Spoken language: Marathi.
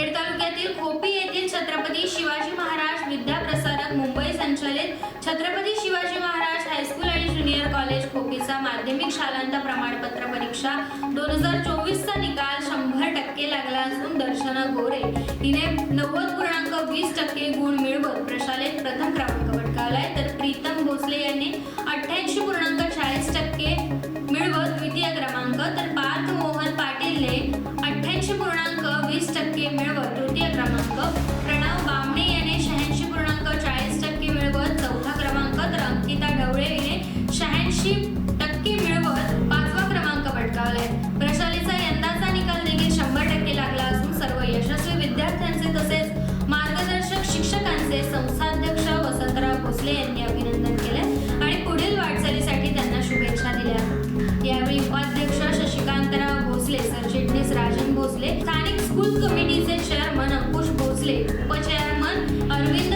खेड तालुक्यातील खोपी येथील छत्रपती शिवाजी महाराज विद्याप्रसारक मुंबई संचालित छत्रपती शिवाजी महाराज हायस्कूल आणि ज्युनियर कॉलेज खोपीचा माध्यमिक शालांत प्रमाणपत्र परीक्षा दोन हजार चोवीसचा निकाल शंभर टक्के लागला असून दर्शना गोरे हिने नव्वद पूर्णांक वीस टक्के गुण मिळवत प्रशालेत प्रथम क्रमांक सव्वीस टक्के मिळवत तृतीय क्रमांक. प्रणव बामणे याने शहाऐंशी पूर्णांक चाळीस टक्के मिळवत चौथा क्रमांक. तर अंकिता ढवळे हिने शहाऐंशी टक्के मिळवत पाचवा क्रमांक पटकावलाय. प्रशालेचा यंदाचा निकाल देखील शंभर टक्के लागला असून सर्व यशस्वी विद्यार्थ्यांचे तसेच मार्गदर्शक शिक्षकांचे संस्थाध्यक्ष वसंतराव भोसले यांनी છે. ઉપચેરમન અરવિંદ